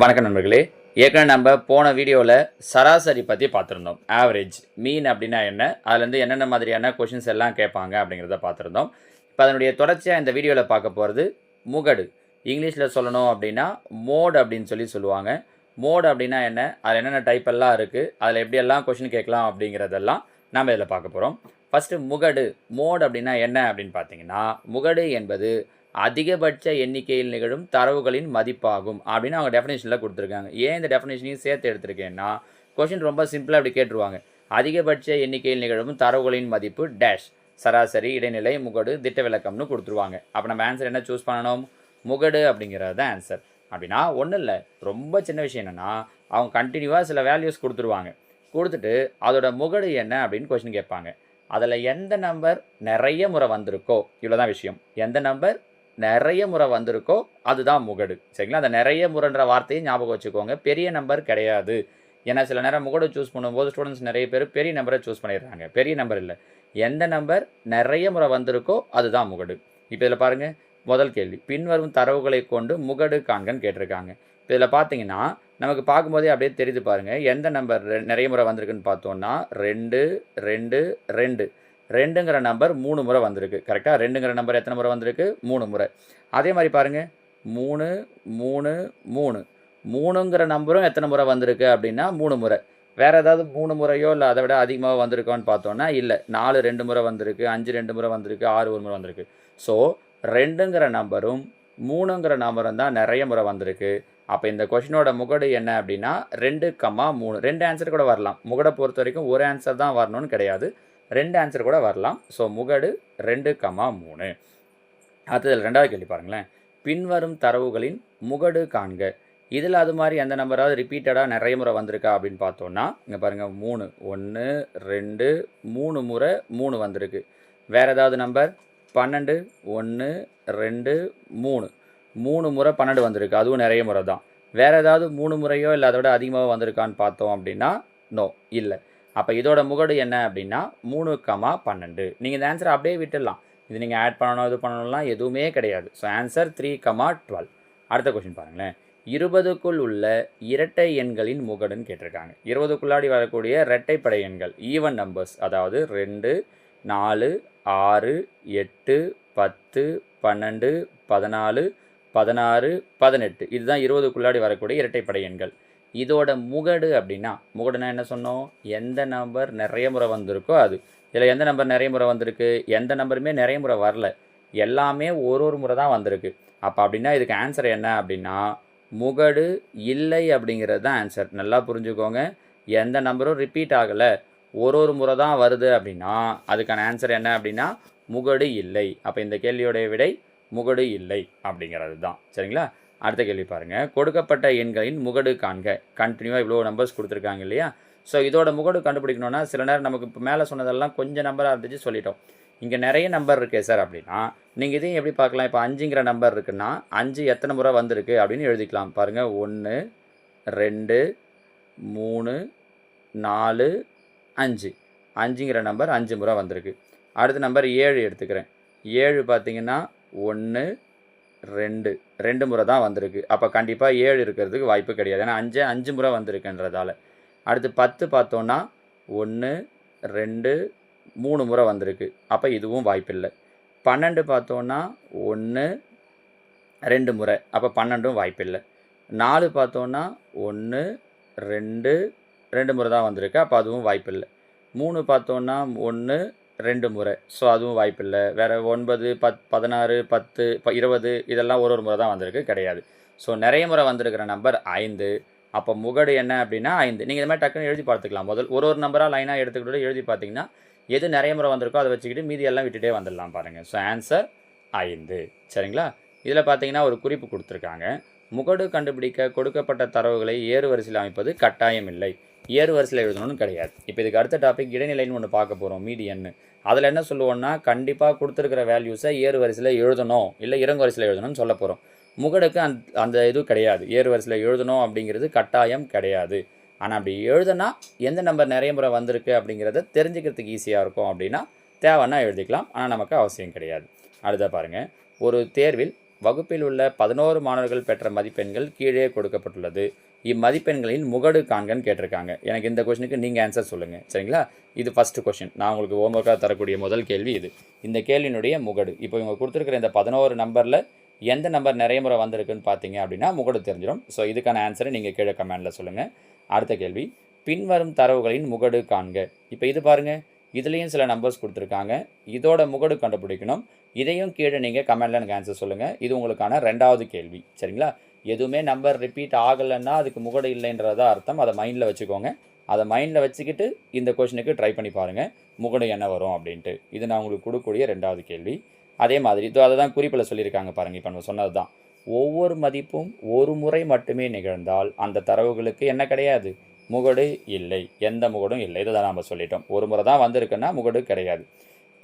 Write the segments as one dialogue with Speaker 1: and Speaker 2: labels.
Speaker 1: வணக்கம் நண்பர்களே. ஏற்கனவே நம்ம போன வீடியோவில் சராசரி பற்றி பார்த்துருந்தோம். ஆவரேஜ் மீன் அப்படின்னா என்ன? அதுலேருந்து என்னென்ன மாதிரியான கொஷின்ஸ் எல்லாம் கேட்பாங்க அப்படிங்கிறத பார்த்துருந்தோம். இப்போ அதனுடைய தொடர்ச்சியாக இந்த வீடியோவில் பார்க்க போகிறது முகடு. இங்கிலீஷில் சொல்லணும் அப்படின்னா மோட் அப்படின்னு சொல்லி சொல்லுவாங்க. மோட் அப்படின்னா என்ன? அதில் என்னென்ன டைப் எல்லாம் இருக்குது அதில் எப்படியெல்லாம் கொஷின் கேட்கலாம் அப்படிங்கிறதெல்லாம் நம்ம இதில் பார்க்க போகிறோம் ஃபஸ்ட்டு முகடு. மோட் அப்படின்னா என்ன அப்படின்னு பார்த்தீங்கன்னா முகடு என்பது அதிகபட்ச எண்ணிக்கையில் நிகழும் தரவுகளின் மதிப்பாகும் அப்படின்னு அவங்க டெஃபினேஷனில் கொடுத்துருக்காங்க. ஏன் இந்த டெஃபினேஷனையும் சேர்த்து எடுத்திருக்கேன்னா கொஷின் ரொம்ப சிம்பிளாக அப்படி கேட்டுருவாங்க. அதிகபட்ச எண்ணிக்கையில் நிகழும் தரவுகளின் மதிப்பு டேஷ் சராசரி இடைநிலை முகடு திட்ட விளக்கம்னு கொடுத்துருவாங்க. அப்போ நம்ம ஆன்சர் என்ன சூஸ் பண்ணணும்? முகடு அப்படிங்கிறது தான் ஆன்சர் அப்படின்னா ஒன்றும் இல்லை. ரொம்ப சின்ன விஷயம் என்னென்னா அவங்க கண்டினியூவாக சில வேல்யூஸ் கொடுத்துருவாங்க. கொடுத்துட்டு அதோட முகடு என்ன அப்படின்னு கொஷின் கேட்பாங்க. அதில் எந்த நம்பர் நிறைய முறை வந்திருக்கோ? இவ்வளோ தான் விஷயம். எந்த நம்பர் நிறைய முறை வந்திருக்கோ அதுதான் முகடு. சரிங்களா? அந்த நிறைய முறைன்ற வார்த்தையை ஞாபகம் வச்சுக்கோங்க. பெரிய நம்பர் கிடையாது. ஏன்னா சில நேரம் முகடு சூஸ் பண்ணும்போது ஸ்டூடெண்ட்ஸ் நிறைய பேர் பெரிய நம்பரை சூஸ் பண்ணிடுறாங்க. பெரிய நம்பர் இல்லை. எந்த நம்பர் நிறைய முறை வந்திருக்கோ அதுதான் முகடு. இப்போ இதில் பாருங்கள் முதல் கேள்வி. பின்வரும் தரவுகளை கொண்டு முகடு காண்கன்னு கேட்டிருக்காங்க. இப்போ இதில் பார்த்தீங்கன்னா நமக்கு பார்க்கும்போதே அப்படியே தெரியுது பாருங்கள் எந்த நம்பர் ரெ- நிறைய முறை வந்திருக்குன்னு பார்த்தோன்னா ரெண்டு ரெண்டு ரெண்டு. ரெண்டுங்கிற நம்பர் மூணு முறை வந்திருக்கு. கரெக்டாக ரெண்டுங்கிற நம்பர் எத்தனை முறை வந்திருக்கு? மூணு முறை. அதே மாதிரி பாருங்கள் மூணு மூணு மூணு. மூணுங்கிற நம்பரும் எத்தனை முறை வந்திருக்கு அப்படின்னா மூணு முறை. வேறு ஏதாவது மூணு முறையோ இல்லை அதை விட அதிகமாக வந்திருக்கோன்னு பார்த்தோன்னா இல்லை. நாலு ரெண்டு முறை வந்திருக்கு அஞ்சு ரெண்டு முறை வந்திருக்கு ஆறு ஒரு முறை வந்திருக்கு. ஸோ ரெண்டுங்கிற நம்பரும் மூணுங்கிற நம்பரும் தான் நிறைய முறை வந்திருக்கு. அப்போ இந்த கொஷினோட முகடு என்ன அப்படின்னா ரெண்டு கம்மா மூணு. ரெண்டு ஆன்சர் கூட வரலாம். முகடை பொறுத்த வரைக்கும் ஒரு ஆன்சர் தான் வரணும்னு கிடையாது. ரெண்டு ஆன்சர் கூட வரலாம். ஸோ முகடு ரெண்டு கமா மூணு. அடுத்ததில் ரெண்டாவது கேள்வி பாருங்களேன். பின்வரும் தரவுகளின் முகடு காண்க. இதில் அது மாதிரி எந்த நம்பராவது ரிப்பீட்டடாக நிறைய முறை வந்திருக்கா அப்படின்னு பார்த்தோன்னா இங்கே பாருங்கள் மூணு. ஒன்று ரெண்டு மூணு முறை மூணு வந்திருக்கு. வேறு ஏதாவது நம்பர் பன்னெண்டு ஒன்று ரெண்டு மூணு. மூணு முறை பன்னெண்டு வந்திருக்கு. அதுவும் நிறைய முறை தான். வேறு ஏதாவது மூணு முறையோ இல்லை அதை விட அதிகமாக வந்திருக்கான்னு பார்த்தோம் அப்படின்னா நோ இல்லை. அப்போ இதோட முகடு என்ன அப்படின்னா மூணு கமா பன்னெண்டு. நீங்கள் இந்த ஆன்சரை அப்படியே விட்டுடலாம். இது நீங்கள் ஆட் பண்ணணும் இது பண்ணணும்லாம் எதுவுமே கிடையாது. So answer three comma twelve அடுத்த கொஷின் பாருங்களேன். இருபதுக்குள் உள்ள இரட்டை எண்களின் முகடுன்னு கேட்டிருக்காங்க. இருபதுக்குள்ளாடி வரக்கூடிய இரட்டைப்படை எண்கள் ஈவன் நம்பர்ஸ் அதாவது ரெண்டு நாலு ஆறு எட்டு பத்து பன்னெண்டு பதினாலு பதினாறு பதினெட்டு. இதுதான் இருபதுக்குள்ளாடி வரக்கூடிய இரட்டைப்படை எண்கள். இதோட முகடு அப்படின்னா முகடுனா என்ன சொன்னோம்? எந்த நம்பர் நிறைய முறை வந்திருக்கோ அது. இதில் எந்த நம்பர் நிறைய முறை வந்திருக்கு? எந்த நம்பருமே நிறைய முறை வரல. எல்லாமே ஒரு ஒரு முறை தான் வந்திருக்கு. அப்போ அப்படின்னா இதுக்கு ஆன்சர் என்ன அப்படின்னா முகடு இல்லை அப்படிங்கிறது தான் ஆன்சர் நல்லா புரிஞ்சுக்கோங்க. எந்த நம்பரும் ரிப்பீட் ஆகலை. ஒரு ஒரு முறை தான் வருது அப்படின்னா அதுக்கான ஆன்சர் என்ன அப்படின்னா முகடு இல்லை. அப்போ இந்த கேள்வியோடைய விடை முகடு இல்லை அப்படிங்கிறது தான். சரிங்களா? அடுத்த கேள்வி பாருங்கள் கொடுக்கப்பட்ட எண்களின் முகடு காண்க. கண்டினியூவாக இவ்வளோ நம்பர்ஸ் கொடுத்துருக்காங்க இல்லையா? ஸோ இதோட முகடு கண்டுபிடிக்கணும்னா சில நேரம் நமக்கு இப்போ மேலே சொன்னதெல்லாம் கொஞ்சம் நம்பராக இருந்துச்சு சொல்லிட்டோம். இங்கே நிறைய நம்பர் இருக்கே சார் அப்படின்னா நீங்கள் இதையும் எப்படி பார்க்கலாம்? இப்போ அஞ்சுங்கிற நம்பர் இருக்குன்னா அஞ்சு எத்தனை முறை வந்திருக்கு அப்படின்னு எழுதிக்கலாம். பாருங்கள் ஒன்று ரெண்டு மூணு நாலு அஞ்சு. அஞ்சுங்கிற நம்பர் அஞ்சு முறை வந்திருக்கு. அடுத்த நம்பர் ஏழு எடுத்துக்கிறேன். ஏழு பார்த்தீங்கன்னா ஒன்று ரெண்டு ரெண்டு முறை தான் வந்திருக்கு. அப்போ கண்டிப்பாக ஏழு இருக்கிறதுக்கு வாய்ப்பு கிடையாது. ஏன்னா அஞ்சு அஞ்சு முறை வந்திருக்குன்றதால. அடுத்து பத்து பார்த்தோன்னா ஒன்று ரெண்டு மூணு முறை வந்திருக்கு. அப்போ இதுவும் வாய்ப்பில்லை. பன்னெண்டு பார்த்தோன்னா ஒன்று ரெண்டு முறை. அப்போ பன்னெண்டும் வாய்ப்பில்லை. நாலு பார்த்தோன்னா ஒன்று ரெண்டு ரெண்டு முறை தான் வந்திருக்கு. அப்போ அதுவும் வாய்ப்பில்லை. மூணு பார்த்தோன்னா ஒன்று ரெண்டு முறை. ஸோ அதுவும் வாய்ப்பில்லை. வேறு ஒன்பது பத் பதினாறு பத்து இப்போ இருபது இதெல்லாம் ஒரு ஒரு முறை தான் வந்திருக்கு. கிடையாது. ஸோ நிறைய முறை வந்திருக்கிற நம்பர் ஐந்து. அப்போ முகடு என்ன அப்படின்னா ஐந்து. நீங்கள் இது மாதிரி டக்குன்னு எழுதி பார்த்துக்கலாம். முதல் ஒரு ஒரு நம்பராக லைனாக எடுத்துக்கிட்டு எழுதி பார்த்தீங்கன்னா எது நிறைய முறை வந்திருக்கோ அதை வச்சுக்கிட்டு மீதி எல்லாம் விட்டுட்டே வந்துடலாம் பாருங்கள் ஸோ ஆன்சர் ஐந்து. சரிங்களா? இதில் பார்த்தீங்கன்னா ஒரு குறிப்பு கொடுத்துருக்காங்க. முகடு கண்டுபிடிக்க கொடுக்கப்பட்ட தரவுகளை ஏறு வரிசையில் அமைப்பது கட்டாயம் இல்லை. ஏறு வரிசையில் எழுதணும்னு கிடையாது. இப்போ இதுக்கு அடுத்த டாபிக் இடைநிலைன்னு ஒன்று பார்க்க போகிறோம் மீடியன்னு அதில் என்ன சொல்லுவோன்னா கண்டிப்பாக கொடுத்துருக்கிற வேல்யூஸை ஏறு வரிசையில் எழுதணும். இல்லை இறங்கு வரிசையில் எழுதணும்னு சொல்ல போகிறோம் முகடுக்கு அந்த அந்த இது கிடையாது. ஏறு வரிசையில் எழுதணும் அப்படிங்கிறது கட்டாயம் கிடையாது. ஆனால் அப்படி எழுதுனா எந்த நம்பர் நிறைய முறை வந்திருக்கு அப்படிங்கிறத தெரிஞ்சுக்கிறதுக்கு ஈஸியாக இருக்கும் அப்படின்னா தேவைன்னா எழுதிக்கலாம். ஆனால் நமக்கு அவசியம் கிடையாது. அடுத்த பாருங்கள் ஒரு தேர்வில் வகுப்பில் உள்ள பதினோரு மாணவர்கள் பெற்ற மதிப்பெண்கள் கீழே கொடுக்கப்பட்டுள்ளது. இம்மதிப்பெண்களின் முகடு காண்கன்னு கேட்டிருக்காங்க. எனக்கு இந்த கொஷனுக்கு நீங்கள் ஆன்சர் சொல்லுங்கள் சரிங்களா? இது ஃபஸ்ட்டு கொஷின் நான் உங்களுக்கு ஹோம்ஒர்க்காக தரக்கூடிய முதல் கேள்வி இது. இந்த கேள்வியினுடைய முகடு. இப்போ இவங்க கொடுத்துருக்குற இந்த பதினோரு நம்பரில் எந்த நம்பர் நிறைய முறை வந்திருக்குன்னு பார்த்தீங்க அப்படின்னா முகடு தெரிஞ்சிடும் ஸோ இதுக்கான ஆன்சரை நீங்கள் கீழே கமெண்டில் சொல்லுங்கள் அடுத்த கேள்வி. பின்வரும் தரவுகளின் முகடு காண்க. இப்போ இது பாருங்கள் இதுலேயும் சில நம்பர்ஸ் கொடுத்துருக்காங்க. இதோட முகடு கண்டுபிடிக்கணும். இதையும் கீழே நீங்கள் கமெண்டில் எனக்கு ஆன்சர் சொல்லுங்கள் இது உங்களுக்கான ரெண்டாவது கேள்வி. சரிங்களா? எதுவுமே நம்பர் ரிப்பீட் ஆகலைன்னா அதுக்கு முகடு இல்லைன்றதா அர்த்தம். அதை மைண்டில் வச்சுக்கோங்க. அதை மைண்டில் வச்சுக்கிட்டு இந்த கொஷனுக்கு ட்ரை பண்ணி பாருங்கள் முகடு என்ன வரும் அப்படின்ட்டு. இது நான் உங்களுக்கு கொடுக்கக்கூடிய ரெண்டாவது கேள்வி. அதே மாதிரி இதோ அதை தான் குறிப்பில் சொல்லியிருக்காங்க பாருங்கள் இப்போ நம்ம சொன்னது தான். ஒவ்வொரு மதிப்பும் ஒரு முறை மட்டுமே நிகழ்ந்தால் அந்த தரவுகளுக்கு என்ன கிடையாது? முகடு இல்லை. எந்த முகடும் இல்லை. இதை தான் நம்ம சொல்லிட்டோம். ஒரு முறை தான் வந்திருக்குன்னா முகடு கிடையாது.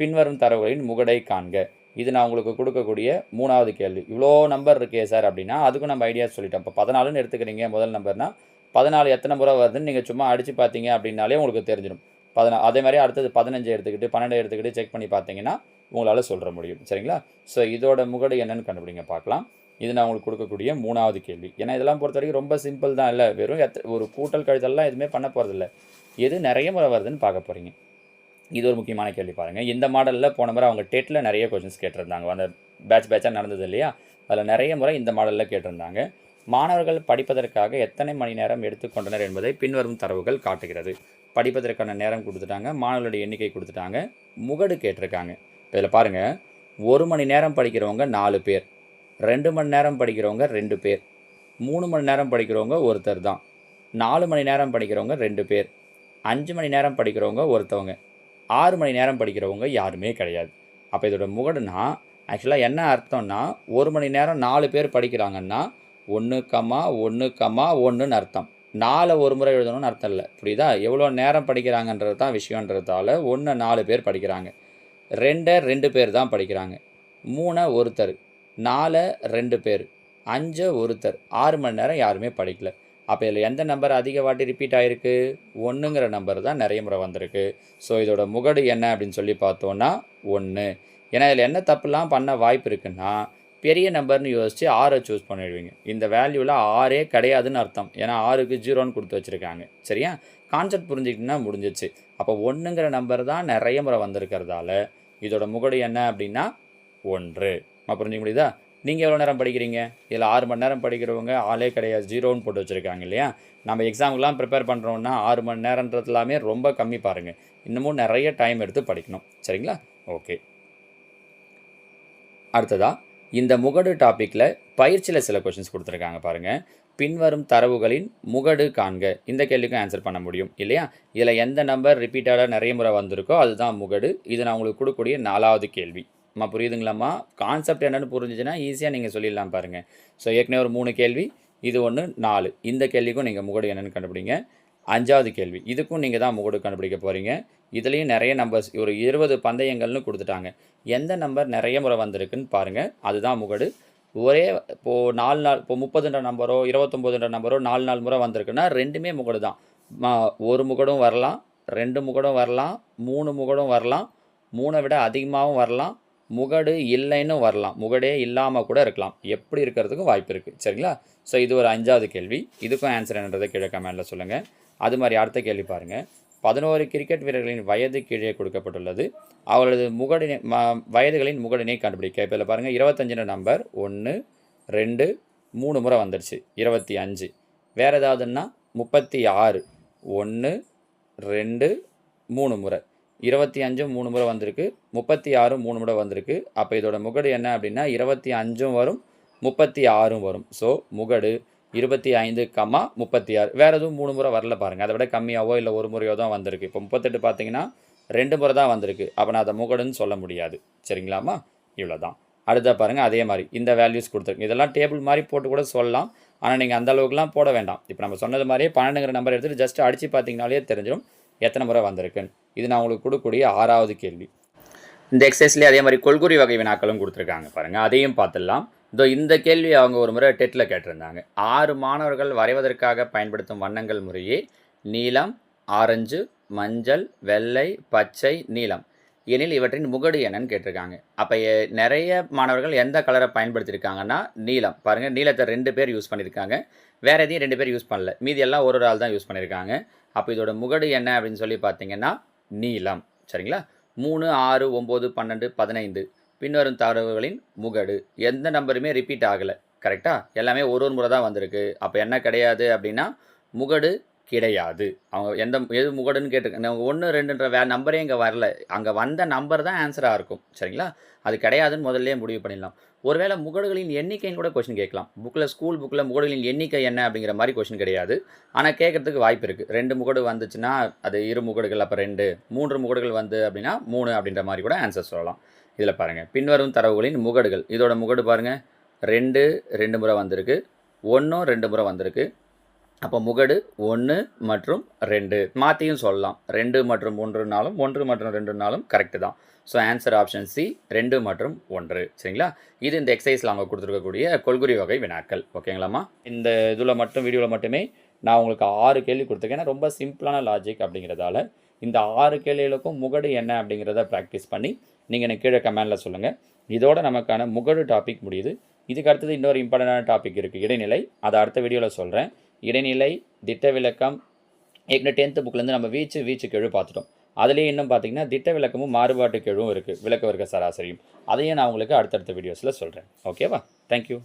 Speaker 1: பின்வரும் தரவுகளின் முகடை காண்க. இது நான் உங்களுக்கு கொடுக்கக்கூடிய மூணாவது கேள்வி. இவ்வளோ நம்பர் இருக்கே சார் அப்படின்னா அதுக்கும் நம்ம ஐடியா சொல்லிட்டோம். இப்போ பதினாலுன்னு எடுத்துக்கிறீங்க முதல் நம்பர்னால் பதினாலு எத்தனை முறை வருதுன்னு நீங்கள் சும்மா அடித்து பார்த்தீங்க அப்படின்னாலே உங்களுக்கு தெரிஞ்சிடும். பதினா அதே மாதிரி அடுத்தது பதினஞ்சு எடுத்துக்கிட்டு பன்னெண்டு எடுத்துக்கிட்டு செக் பண்ணி பார்த்தீங்கன்னா உங்களால் சொல்கிற முடியும். சரிங்களா? ஸோ இதோட முகடு என்னென்னு கண்டுபிடிங்க பார்க்கலாம் இது நான் உங்களுக்கு கொடுக்கக்கூடிய மூணாவது கேள்வி. ஏன்னா இதெல்லாம் பொறுத்த வரைக்கும் ரொம்ப சிம்பிள் தான் இல்லை. வெறும் எத்த ஒரு கூட்டல் கழுதெல்லாம் எதுவுமே பண்ண போகிறதில்ல எது நிறைய முறை வருதுன்னு பார்க்க போகிறீங்க இது ஒரு முக்கியமான கேள்வி பாருங்கள் இந்த மாடலில் போன முறை அவங்க டெட்டில் நிறைய கொஷின்ஸ் கேட்டிருந்தாங்க. அந்த பேட்ச் பேட்சாக நடந்தது இல்லையா? அதில் நிறைய முறை இந்த மாடலில் கேட்டிருந்தாங்க. மாணவர்கள் படிப்பதற்காக எத்தனை மணி நேரம் எடுத்துக்கொண்டனர் என்பதை பின்வரும் தரவுகள் காட்டுகிறது. படிப்பதற்கான நேரம் கொடுத்துட்டாங்க. மாணவர்களுடைய எண்ணிக்கை கொடுத்துட்டாங்க. முகடு கேட்டிருக்காங்க. இதில் பாருங்கள் ஒரு மணி நேரம் படிக்கிறவங்க நாலு பேர். ரெண்டு மணி நேரம் படிக்கிறவங்க ரெண்டு பேர். மூணு மணி நேரம் படிக்கிறவங்க ஒருத்தர் தான். நாலு மணி நேரம் படிக்கிறவங்க ரெண்டு பேர். அஞ்சு மணி நேரம் படிக்கிறவங்க ஒருத்தவங்க. ஆறு மணி நேரம் படிக்கிறவங்க யாருமே கிடையாது. அப்போ இதோட முகடுனா ஆக்சுவலாக என்ன அர்த்தம்னா ஒரு மணி நேரம் நாலு பேர் படிக்கிறாங்கன்னா ஒன்று கம்மா ஒன்று கம்மா ஒன்றுன்னு அர்த்தம். நாலை ஒரு முறை எழுதணும்னு அர்த்தம் இல்லை. புரியுதா? எவ்வளோ நேரம் படிக்கிறாங்கன்றது தான் விஷயன்றதால ஒன்று நாலு பேர் படிக்கிறாங்க. ரெண்டை ரெண்டு பேர் தான் படிக்கிறாங்க. மூணை ஒருத்தர். நாலை ரெண்டு பேர். அஞ்சை ஒருத்தர். ஆறு மணி நேரம் யாருமே படிக்கலை. அப்போ இதில் எந்த நம்பர் அதிக வாட்டி ரிப்பீட் ஆகிருக்கு ஒன்றுங்கிற நம்பர் தான் நிறைய முறை வந்திருக்கு. ஸோ இதோட முகடு என்ன அப்படின்னு சொல்லி பார்த்தோன்னா ஒன்று ஏன்னா இதில் என்ன தப்புலாம் பண்ண வாய்ப்பு இருக்குன்னா பெரிய நம்பர்னு யோசித்து ஆறை சூஸ் பண்ணிடுவீங்க. இந்த வேல்யூவில் ஆறே கிடையாதுன்னு அர்த்தம். ஏன்னா ஆறுக்கு ஜீரோன்னு கொடுத்து வச்சுருக்காங்க. சரியா? கான்செப்ட் புரிஞ்சுக்கிட்டுனா முடிஞ்சிச்சு. அப்போ ஒன்றுங்கிற நம்பர் தான் நிறைய முறை வந்திருக்கிறதால இதோட முகடு என்ன அப்படின்னா ஒன்று. புரிஞ்சுக்க முடியுதா? நீங்கள் எவ்வளோ நேரம் படிக்கிறீங்க? இதில் ஆறு மணி நேரம் படிக்கிறவங்க ஆளே கிடையாது. ஜீரோன்னு போட்டு வச்சுருக்காங்க இல்லையா? நம்ம எக்ஸாமுக்குலாம் ப்ரிப்பேர் பண்ணுறோன்னா ஆறு மணி நேரன்றது எல்லாமே ரொம்ப கம்மி பாருங்கள் இன்னமும் நிறைய டைம் எடுத்து படிக்கணும். சரிங்களா? ஓகே. அடுத்ததாக இந்த முகடு டாப்பிக்கில் பயிற்சியில் சில கொஷின்ஸ் கொடுத்துருக்காங்க பாருங்கள் பின்வரும் தரவுகளின் முகடு காண்க. இந்த கேள்விக்கும் ஆன்சர் பண்ண முடியும் இல்லையா? இதில் எந்த நம்பர் ரிப்பீட்டடாக நிறைய முறை வந்திருக்கோ அதுதான் முகடு. இது நான் உங்களுக்கு கொடுக்கக்கூடிய நாலாவது கேள்வி. அம்மா புரியுதுங்களாம்மா? கான்செப்ட் என்னென்னு புரிஞ்சுச்சுன்னா ஈஸியாக நீங்கள் சொல்லிடலாம் பாருங்கள் ஸோ ஏற்கனவே ஒரு மூணு கேள்வி இது ஒன்று நாலு. இந்த கேள்விக்கும் நீங்கள் முகடு என்னென்னு கண்டுபிடிங்க. அஞ்சாவது கேள்வி இதுக்கும் நீங்கள் தான் முகடு கண்டுபிடிக்க போகிறீங்க இதுலேயும் நிறைய நம்பர்ஸ் ஒரு இருபது பந்தயங்கள்னு கொடுத்துட்டாங்க. எந்த நம்பர் நிறைய முறை வந்திருக்குன்னு பாருங்கள் அதுதான் முகடு. ஒரே இப்போது நாலு நாள் இப்போ முப்பதுன்ற நம்பரோ இருபத்தொம்போதுன்ற நம்பரோ நாலு நாலு முறை வந்திருக்குன்னா ரெண்டுமே முகடு தான். ஒரு முகடும் வரலாம் ரெண்டு முகடும் வரலாம் மூணு முகடும் வரலாம் மூணை விட அதிகமாகவும் வரலாம் முகடு இல்லைன்னு வரலாம். முகடே இல்லாமல் கூட இருக்கலாம். எப்படி இருக்கிறதுக்கும் வாய்ப்பு இருக்குது சரிங்களா? ஸோ இது ஒரு அஞ்சாவது கேள்வி. இதுக்கும் ஆன்சர் என்னன்றதை கீழே கமெண்டில் சொல்லுங்கள் அது மாதிரி அடுத்த கேள்வி பாருங்கள் பதினோரு கிரிக்கெட் வீரர்களின் வயது கீழே கொடுக்கப்பட்டுள்ளது. அவர்களது முகடினை ம வயதுகளின் முகடினை கண்டுபிடிக்க. இப்போ இதில் பாருங்கள் இருபத்தஞ்சுன நம்பர் ஒன்று ரெண்டு மூணு முறை வந்துடுச்சு இருபத்தி அஞ்சு. வேறு ஏதாவதுன்னா முப்பத்தி ஆறு. ஒன்று ரெண்டு மூணு முறை. இருபத்தி அஞ்சும் மூணு முறை வந்திருக்கு. முப்பத்தி ஆறும் மூணு முறை வந்திருக்கு. அப்போ இதோட முகடு என்ன அப்படின்னா இருபத்தி அஞ்சும் வரும் முப்பத்தி ஆறும் வரும். ஸோ முகடு இருபத்தி ஐந்து கம்மா முப்பத்தி ஆறு. வேறு எதுவும் மூணு முறை வரல பாருங்கள் அதை விட கம்மியாவோ இல்லை ஒரு முறையோ தான் வந்திருக்கு. இப்போ முப்பத்தெட்டு பார்த்தீங்கன்னா ரெண்டு முறை தான் வந்திருக்கு. அப்போ நான் அதை முகடுன்னு சொல்ல முடியாது. சரிங்களாம்மா? இவ்வளோ தான் அடுத்த பாருங்கள் அதே மாதிரி. இந்த வேல்யூஸ் கொடுத்துருக்கு இதெல்லாம் டேபிள் மாதிரி போட்டு கூட சொல்லலாம். ஆனால் நீங்கள் அந்த அளவுக்குலாம் போட வேண்டாம். இப்போ நம்ம சொன்னது மாதிரியே பன்னெண்டுங்கிற நம்பர் எடுத்துகிட்டு ஜஸ்ட் அடித்து பார்த்தீங்கனாலே தெரிஞ்சிடும் எத்தனை முறை வந்திருக்குன்னு. இது நான் உங்களுக்கு கொடுக்கக்கூடிய ஆறாவது கேள்வி. இந்த எக்ஸசைஸ்லேயே அதே மாதிரி கொள்குறி வகை வினாக்களும் கொடுத்துருக்காங்க பாருங்கள் அதையும் பார்த்துடலாம். இதோ இந்த கேள்வி அவங்க ஒரு முறை டெட்டில் கேட்டிருந்தாங்க. ஆறு மாணவர்கள் வரைவதற்காக பயன்படுத்தும் வண்ணங்கள் முறையே நீலம் ஆரஞ்சு மஞ்சள் வெள்ளை பச்சை நீலம் எனில் இவற்றின் முகடு என்னன்னு கேட்டிருக்காங்க. அப்போ நிறைய மாணவர்கள் எந்த கலரை பயன்படுத்தியிருக்காங்கன்னா நீலம் பாருங்கள் நீலத்தை ரெண்டு பேர் யூஸ் பண்ணியிருக்காங்க. வேறு எதையும் ரெண்டு பேர் யூஸ் பண்ணல. மீதி எல்லாம் ஒரு ஒரு ஆள் தான் யூஸ் பண்ணியிருக்காங்க. அப்போ இதோட முகடு என்ன அப்படின்னு சொல்லி பார்த்தீங்கன்னா நீளம். சரிங்களா? மூணு ஆறு ஒம்பது பன்னெண்டு பதினைந்து. பின்வரும் தரவுகளின் முகடு. எந்த நம்பருமே ரிப்பீட் ஆகலை. கரெக்டாக எல்லாமே ஒரு ஒரு முறை தான் வந்திருக்கு. அப்போ என்ன கிடையாது அப்படின்னா முகடு கிடையாது. அவங்க எந்த எது முகடுன்னு கேட்டிருக்காங்க ஒன்று ரெண்டுன்ற வே நம்பரே இங்கே வரல. அங்கே வந்த நம்பர் தான் ஆன்சராக இருக்கும். சரிங்களா? அது கிடையாதுன்னு முதல்ல முடிவு பண்ணிடலாம். ஒருவேளை முகடுகளின் எண்ணிக்கைன்னு கூட கொஷின் கேட்கலாம். புக்கில் ஸ்கூல் புக்கில் முகடுகளின் எண்ணிக்கை என்ன அப்படிங்கிற மாதிரி கொஷின் கிடையாது. ஆனால் கேட்கறதுக்கு வாய்ப்பு இருக்குது ரெண்டு முகடு வந்துச்சுன்னா அது இரு முகடுகள் அப்போ ரெண்டு. மூன்று முகடுகள் வந்து அப்படின்னா மூணு அப்படின்ற மாதிரி கூட ஆன்சர் சொல்லலாம். இதில் பாருங்கள் பின்வரும் தரவுகளின் முகடுகள். இதோட முகடு பாருங்கள் ரெண்டு ரெண்டு முறை வந்திருக்கு. ஒன்றும் ரெண்டு முறை வந்திருக்கு. அப்போ முகடு ஒன்று மற்றும் ரெண்டு. மாற்றியும் சொல்லலாம். ரெண்டு மற்றும் ஒன்றுனாலும் ஒன்று மற்றும் ரெண்டுனாலும் கரெக்டு தான். ஸோ ஆன்சர் ஆப்ஷன் சி ரெண்டு மற்றும் ஒன்று. சரிங்களா? இது இந்த எக்ஸசைஸில் அவங்க கொடுத்துருக்கக்கூடிய கொள்குறி வகை வினாக்கள். ஓகேங்களாம்மா? இந்த இதில் மட்டும் வீடியோவில் மட்டுமே நான் உங்களுக்கு ஆறு கேள்வி கொடுத்துருக்கேன். ஏன்னா ரொம்ப சிம்பிளான லாஜிக் அப்படிங்கிறதால இந்த ஆறு கேள்விகளுக்கும் முகடு என்ன அப்படிங்கிறத ப்ராக்டிஸ் பண்ணி நீங்கள் எனக்கு கீழே கமெண்டில் சொல்லுங்கள் இதோட நமக்கான முகடு டாபிக் முடியுது. இதுக்கு அடுத்தது இன்னொரு இம்பார்ட்டண்டான டாபிக் இருக்குது இடைநிலை. அதை அடுத்த வீடியோவில் சொல்கிறேன் இடைநிலை திட்ட விளக்கம் ஏற்கனவே டென்த்து புக்லேருந்து நம்ம வீச்சு வீச்சு கெழு பார்த்துட்டோம். அதுலேயே இன்னும் பார்த்தீங்கன்னா திட்ட விளக்கமும் மாறுபாட்டு கெழுவும் இருக்குது விளக்க வர்க்க சராசரியும். அதையும் நான் உங்களுக்கு அடுத்தடுத்த வீடியோஸில் சொல்கிறேன் ஓகேவா தேங்க்யூ